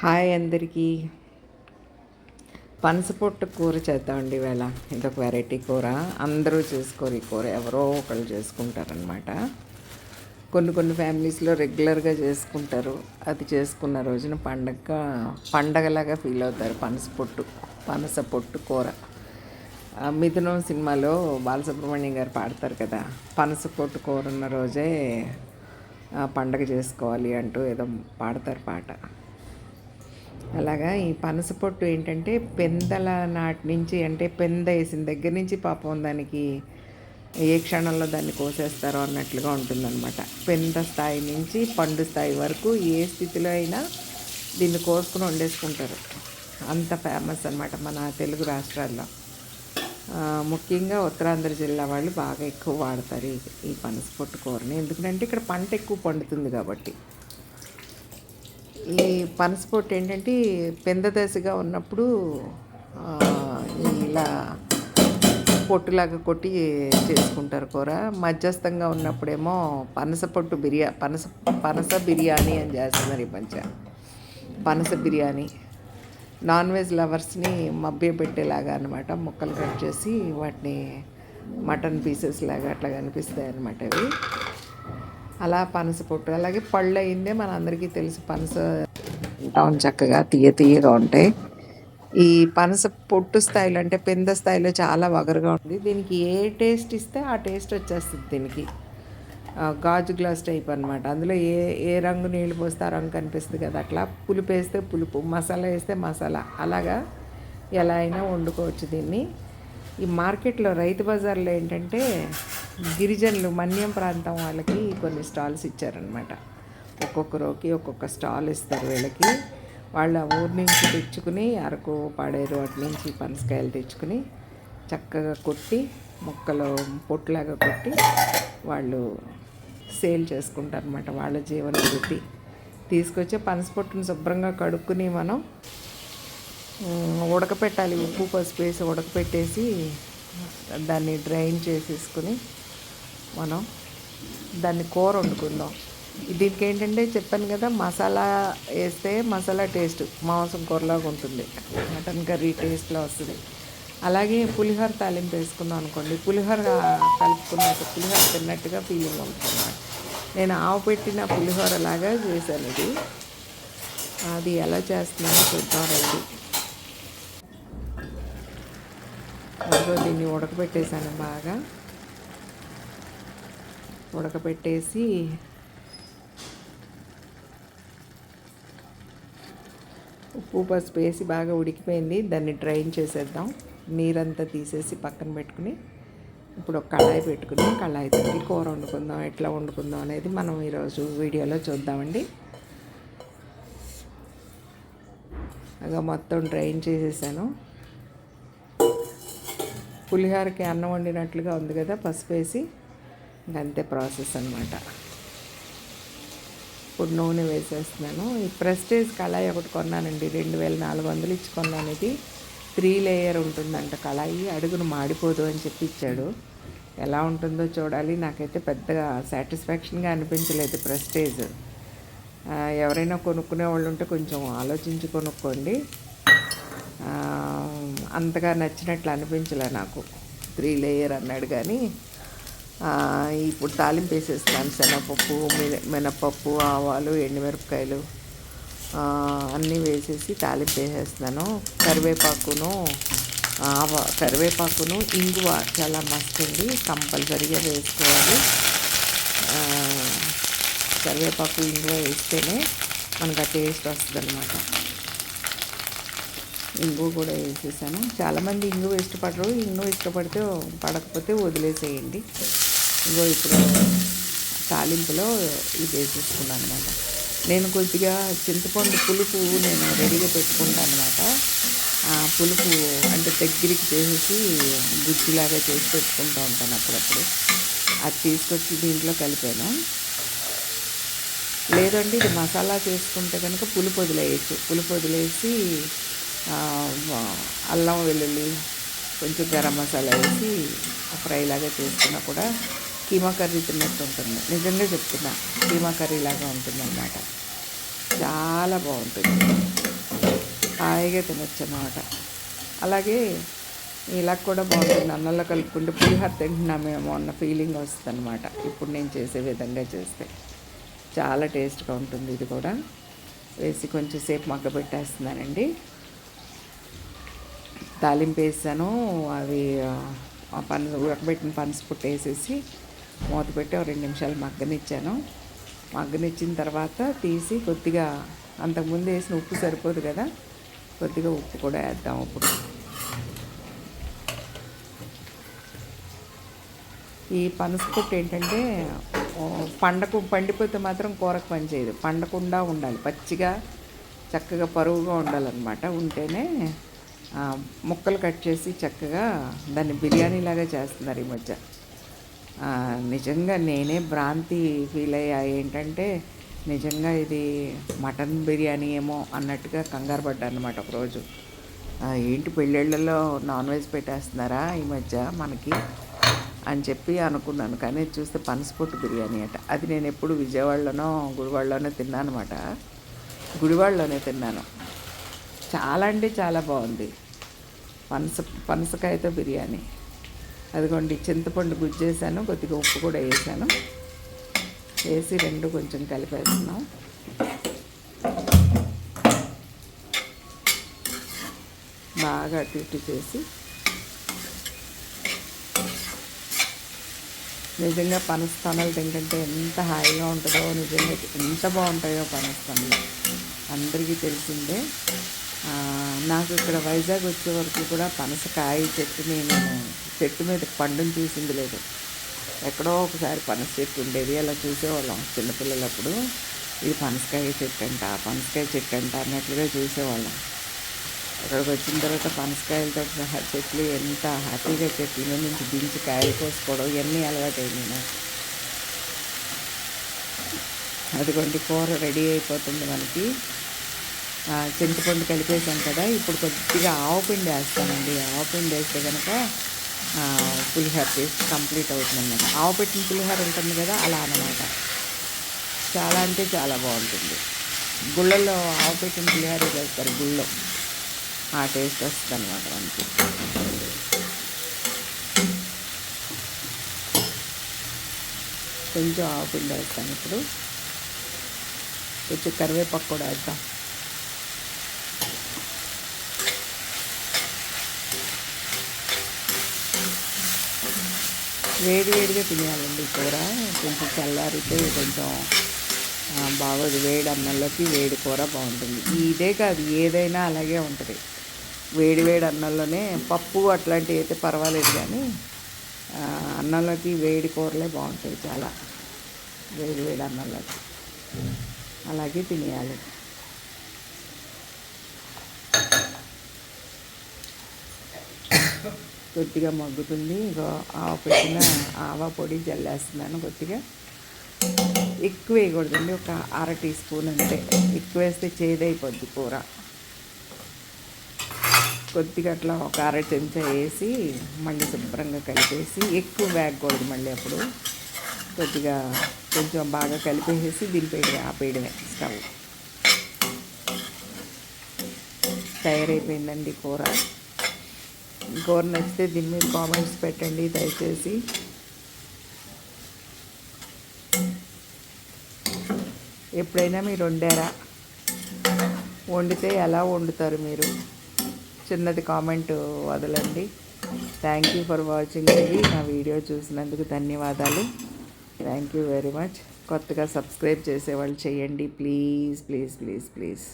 Hi అందరికీ. పనసపొట్టు కూర చేద్దామండి ఇవాళ. ఇదొక వెరైటీ కూర. అందరూ చేసుకోరు ఈ కూర ఎవరో ఒకళ్ళు చేసుకుంటారనమాట కొన్ని కొన్ని ఫ్యామిలీస్లో రెగ్యులర్గా చేసుకుంటారు. అది చేసుకున్న రోజున పండగ పండగలాగా ఫీల్ అవుతారు పనస పొట్టు పనస పొట్టు కూర. మిథునం సినిమాలో బాలసుబ్రహ్మణ్యం గారు పాడతారు కదా. పనస పొట్టు కూర ఉన్న రోజే పండగ చేసుకోవాలి అంటూ ఏదో పాడతారు పాట. అలాగా ఈ పనస పొట్టు ఏంటంటే పెందల నాటి నుంచి అంటే పెంద వేసిన దగ్గర నుంచి పాపం దానికి ఏ క్షణంలో దాన్ని కోసేస్తారో అన్నట్లుగా ఉంటుందన్నమాట. పెంద స్థాయి నుంచి పండు స్థాయి వరకు ఏ స్థితిలో అయినా దీన్ని కోసుకుని వండేసుకుంటారు. అంత ఫేమస్ అనమాట మన తెలుగు రాష్ట్రాల్లో. ముఖ్యంగా ఉత్తరాంధ్ర జిల్లా వాళ్ళు బాగా ఎక్కువ వాడతారు ఈ ఈ పనస పొట్టు కూరని. ఎందుకంటే ఇక్కడ పంట ఎక్కువ పండుతుంది కాబట్టి. ఈ పనసపొట్టు ఏంటంటే పెందదశగా ఉన్నప్పుడు ఇలా పొట్టులాగా కొట్టి చేసుకుంటారు కూర. మధ్యస్థంగా ఉన్నప్పుడేమో పనస పొట్టు బిర్యా పనస పనస బిర్యానీ అని చేస్తున్నారు ఈ పంచ పనస బిర్యానీ. నాన్ వెజ్ లవర్స్ని మభ్య పెట్టేలాగా అనమాట ముక్కలు కట్ చేసి వాటిని మటన్ పీసెస్ లాగా అట్లా కనిపిస్తాయి అనమాట అవి. అలా పనస పొట్టు అలాగే పళ్ళు అయిందే మన అందరికీ తెలుసు. పనస ఉంటాం చక్కగా తీయ తీయగా ఉంటాయి. ఈ పనస పొట్టు స్థాయిలో అంటే పెంద స్థాయిలో చాలా వగరుగా ఉంది. దీనికి ఏ టేస్ట్ ఇస్తే ఆ టేస్ట్ వచ్చేస్తుంది దీనికి. గాజు గ్లాస్ టైప్ అనమాట అందులో ఏ ఏ రంగు నీళ్ళు పోస్తే ఆ రంగు కనిపిస్తుంది కదా అట్లా పులుపు వేస్తే పులుపు మసాలా వేస్తే మసాలా. అలాగా ఎలా అయినా వండుకోవచ్చు దీన్ని. ఈ మార్కెట్లో రైతు బజార్లో ఏంటంటే గిరిజనులు మన్యం ప్రాంతం వాళ్ళకి కొన్ని స్టాల్స్ ఇచ్చారనమాట ఒక్కొక్కరికి ఒక్కొక్క స్టాల్ ఇస్తారు వీళ్ళకి. వాళ్ళ ఊరి నుంచి తెచ్చుకుని అరకు పాడేరు అటు నుంచి పనసకాయలు తెచ్చుకుని చక్కగా కొట్టి ముక్కలు పొట్టులాగా కొట్టి వాళ్ళు సేల్ చేసుకుంటారు అనమాట వాళ్ళ జీవన వృత్తి. తీసుకొచ్చి పనస పొట్టును శుభ్రంగా కడుక్కుని మనం ఉడకపెట్టాలి. ఉప్పు పసుపు వేసి ఉడకపెట్టేసి దాన్ని డ్రైన్ చేసేసుకుని మనం దాన్ని కూర వండుకుందాం. దీనికి ఏంటంటే చెప్పాను కదా మసాలా వేస్తే మసాలా టేస్ట్ మాంసం కూరలాగా ఉంటుంది. మటన్ కర్రీ టేస్ట్లో వస్తుంది. అలాగే పులిహోర తాలింపు వేసుకున్నాం అనుకోండి. పులిహోర కలుపుకున్నాక పులిహోర తిన్నట్టుగా ఫీలింగ్ ఉంటుంది నేను ఆవు పెట్టిన పులిహోర లాగా చేశాను ఇది. అది ఎలా చేస్తున్నానో చూద్దాం రండి. అందులో దీన్ని ఉడకబెట్టేశాను బాగా. ఉడకబెట్టేసి ఉప్పు పసుపు వేసి బాగా ఉడికిపోయింది. దాన్ని డ్రైన్ చేసేద్దాం. నీరంతా తీసేసి పక్కన పెట్టుకుని ఇప్పుడు ఒక కళాయి పెట్టుకుని కళాయి తగ్గి కూర వండుకుందాం. ఎట్లా వండుకుందాం అనేది మనం ఈరోజు వీడియోలో చూద్దామండి. అలా మొత్తం డ్రైన్ చేసేసాను. పులిహోరకి అన్నం వండినట్లుగా ఉంది కదా పసుపు వేసి. ఇంకంతే ప్రాసెస్ అనమాట ఇప్పుడు నూనె వేసేస్తున్నాను. ఈ ప్రెస్టేజ్ కళాయి ఒకటి కొన్నానండి. రెండు వేల నాలుగు వందలు ఇచ్చి కొన్నాను. ఇది త్రీ లేయర్ ఉంటుందంట కళాయి. అడుగును మాడిపోదు అని చెప్పి ఇచ్చాడు. ఎలా ఉంటుందో చూడాలి. నాకైతే పెద్దగా సాటిస్ఫాక్షన్గా అనిపించలేదు ప్రెస్టేజ్. ఎవరైనా కొనుక్కునే వాళ్ళు ఉంటే కొంచెం ఆలోచించి కొనుక్కోండి. అంతగా నచ్చినట్లు అనిపించలే నాకు. త్రీ లేయర్ అన్నాడు కానీ ఇప్పుడు తాలింపు వేసేస్తాను. శనగపప్పు మినపప్పు ఆవాలు ఎండుమిరపకాయలు అన్నీ వేసేసి తాలింపు వేసేస్తున్నాను కరివేపాకును ఆవ కరివేపాకును ఇంగువ చాలా మస్తు అండి. కంపల్సరీగా వేసుకోవాలి. కరివేపాకు ఇంగువ వేస్తేనే మనకు ఆ టేస్ట్ వస్తుంది అనమాట ఇంగు కూడా వేసేసాను. చాలామంది ఇంగు ఇష్టపడరు. ఇంగు ఇష్టపడితే పడకపోతే వదిలేసేయండి. ఇంకో ఇప్పుడు తాలింపులో ఇది వేసేసుకున్నాను అనమాట నేను కొద్దిగా చింతపండు పులుపు నేను రెడీగా పెట్టుకుంటాను అనమాట ఆ పులుపు అంటే దగ్గరికి చేసేసి గుజ్జులాగా చేసి పెట్టుకుంటూ ఉంటాను అప్పుడప్పుడు. అది తీసుకొచ్చి దీంట్లో కలిపాను. లేదండి ఇది మసాలా చేసుకుంటే కనుక పులుపు వదిలేయచ్చు. పులుపు వదిలేసి అల్లం వెల్లుల్లి కొంచెం గరం మసాలా వేసి ఫ్రై లాగా చేసుకున్నా కూడా కీమా కర్రీ తిన్నట్టు ఉంటుంది. నిజంగా చెప్తున్నా కీమా కర్రీ లాగా ఉంటుంది అన్నమాట చాలా బాగుంటుంది. హాయిగా తినొచ్చు అన్నమాట అలాగే ఇలా కూడా బాగుంటుంది. అన్నంలో కలుపుకుంటే పులిహోర తింటున్నామేమో అన్న ఫీలింగ్ వస్తుంది అనమాట ఇప్పుడు నేను చేసే విధంగా చేస్తే. చాలా టేస్ట్గా ఉంటుంది ఇది కూడా. వేసి కొంచెం సేపు మగ్గ పెట్టేస్తున్నానండి తాలింపు వేసాను అవి ఆ ఉడకబెట్టిన పనస పుట్టు వేసేసి మూత పెట్టి రెండు నిమిషాలు మగ్గనిచ్చాను. మగ్గనిచ్చిన తర్వాత తీసి కొద్దిగా అంతకుముందు వేసిన ఉప్పు సరిపోదు కదా కొద్దిగా ఉప్పు కూడా వేద్దాం ఇప్పుడు. ఈ పనస పుట్టు ఏంటంటే పండకు పండిపోతే మాత్రం కూరకు పనిచేయదు పండకుండా ఉండాలి. పచ్చిగా చక్కగా పరువుగా ఉండాలన్నమాట. ఉంటేనే ముక్కలు కట్ చేసి చక్కగా దాన్ని బిర్యానీ లాగా చేస్తున్నారు ఈ మధ్య. నిజంగా నేనే భ్రాంతి ఫీల్ అయ్యా. ఏంటంటే నిజంగా ఇది మటన్ బిర్యానీ ఏమో అన్నట్టుగా కంగారు పడ్డాను అనమాట ఒకరోజు ఏంటి పెళ్ళిళ్ళలో నాన్ వెజ్ పెట్టేస్తున్నారా ఈ మధ్య మనకి అని చెప్పి అనుకున్నాను. కానీ చూస్తే పనసపొట్టు బిర్యానీ అట. అది నేను ఎప్పుడు విజయవాడలోనో గుడివాడలోనే తిన్నాను అనమాట గుడివాడలోనే తిన్నాను. చాలా అంటే చాలా బాగుంది. పనస పనసకాయతో బిర్యానీ. అదిగోండి చింతపండు గుజ్జేసాను కొద్దిగా ఉప్పు కూడా వేసాను. వేసి రెండు కొంచెం కలిపేస్తున్నాం. బాగా అటు ఇటు చేసి. నిజంగా పనస్తనాలు తింటుంటే ఎంత హాయిగా ఉంటుందో నిజంగా ఎంత బాగుంటాయో పనస్తనాలు అందరికీ తెలిసిందే. నాకు ఇక్కడ వైజాగ్ వచ్చే వరకు కూడా పనసకాయ చెట్టుని నేను చెట్టు మీద పండుని చూసింది లేదు. ఎక్కడో ఒకసారి పనస చెట్టు ఉండేది అలా చూసేవాళ్ళం చిన్నపిల్లలప్పుడు. ఇది పనసకాయ చెట్టు అంట పనసకాయ చెట్టు అంట అన్నట్లుగా చూసేవాళ్ళం. అక్కడికి వచ్చిన తర్వాత పనసకాయలతో సహా చెట్లు ఎంత హ్యాపీగా చెట్ల నుంచి దించి కాయలు కోసుకోవడం ఇవన్నీ అలవాటైంది నాకు. అదిగోండి కూర రెడీ అయిపోతుంది మనకి. చింతపండు కలిపేసాం కదా ఇప్పుడు కొద్దిగా ఆవపిండి వేస్తానండి. ఆవపిండి వేస్తే కనుక పులిహోర టేస్ట్ కంప్లీట్ అవుతుంది అనమాట ఆవు పెట్టిన పులిహోర ఉంటుంది కదా అలా అనమాట చాలా అంటే చాలా బాగుంటుంది. గుళ్ళల్లో ఆవు పెట్టిన పులిహోర చేస్తారు గుళ్ళో. ఆ టేస్ట్ వస్తుంది అనమాట మనకి. కొంచెం ఆవు పిండి వేస్తాను ఇప్పుడు. కొంచెం కరివేపాకు కూడా వేద్దాం. వేడి వేడిగా తినేయాలండి కూర. కొంచెం చల్లారితే కొంచెం బాగోదు. వేడి అన్నంలోకి వేడి కూర బాగుంటుంది. ఇదే కాదు ఏదైనా అలాగే ఉంటుంది. వేడి వేడి అన్నంలోనే పప్పు అట్లాంటివి అయితే పర్వాలేదు కానీ అన్నంలోకి వేడి కూరలే బాగుంటాయి చాలా. వేడి వేడి అన్నంలోకి. అలాగే తినేయాలి. కొద్దిగా మగ్గుతుంది. ఇంకో ఆవ పెట్టిన ఆవ పొడి జల్లేస్తున్నాను కొద్దిగా. ఎక్కువ వేయకూడదండి ఒక అర టీ స్పూన్ అంతే. ఎక్కువ వేస్తే చేదైపోద్ది కూర. కొద్దిగా అట్లా ఒక అర చెంచా వేసి మళ్ళీ శుభ్రంగా కలిపేసి ఎక్కువ వేగకూడదు మళ్ళీ అప్పుడు. కొద్దిగా కొంచెం బాగా కలిపేసేసి దింపేయడమే ఆపేయడమే స్టవ్. తయారైపోయిందండి కూర. కూర నచ్చితే దీని మీద కామెంట్స్ పెట్టండి దయచేసి. ఎప్పుడైనా మీరు వండారా? వండితే ఎలా వండుతారు మీరు? చిన్నది కామెంట్ వదలండి. థ్యాంక్ యూ ఫర్ వాచింగ్ అండి. నా వీడియో చూసినందుకు ధన్యవాదాలు. థ్యాంక్ యూ వెరీ మచ్ కొత్తగా సబ్స్క్రైబ్ చేసేవాళ్ళు చేయండి. Please please please please